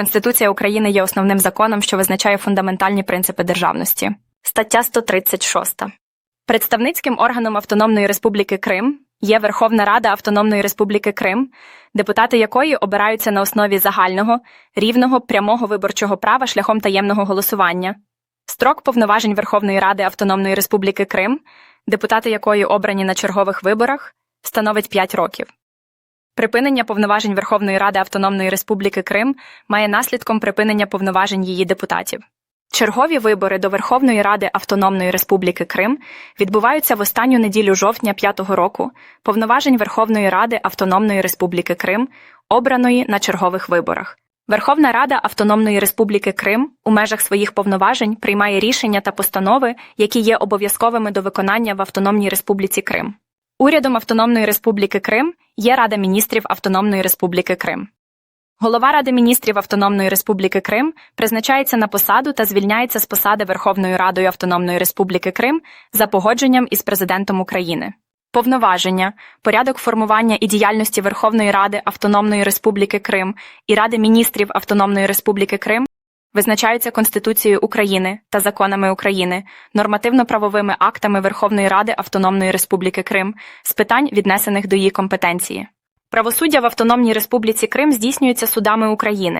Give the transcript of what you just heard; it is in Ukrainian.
Конституція України є основним законом, що визначає фундаментальні принципи державності. Стаття 136. Представницьким органом Автономної Республіки Крим є Верховна Рада Автономної Республіки Крим, депутати якої обираються на основі загального, рівного, прямого виборчого права шляхом таємного голосування. Строк повноважень Верховної Ради Автономної Республіки Крим, депутати якої обрані на чергових виборах, становить 5 років. Припинення повноважень Верховної Ради Автономної Республіки Крим має наслідком припинення повноважень її депутатів. Чергові вибори до Верховної Ради Автономної Республіки Крим відбуваються в останню неділю жовтня п'ятого року повноважень Верховної Ради Автономної Республіки Крим, обраної на чергових виборах. Верховна Рада Автономної Республіки Крим у межах своїх повноважень приймає рішення та постанови, які є обов'язковими до виконання в Автономній Республіці Крим. Урядом Автономної Республіки Крим є Рада міністрів Автономної Республіки Крим. Голова Ради міністрів Автономної Республіки Крим призначається на посаду та звільняється з посади Верховною Радою Автономної Республіки Крим за погодженням із президентом України. Повноваження, порядок формування і діяльності Верховної Ради Автономної Республіки Крим і Ради міністрів Автономної Республіки Крим визначаються Конституцією України та законами України, нормативно-правовими актами Верховної Ради Автономної Республіки Крим з питань, віднесених до її компетенції. Правосуддя в Автономній Республіці Крим здійснюється судами України.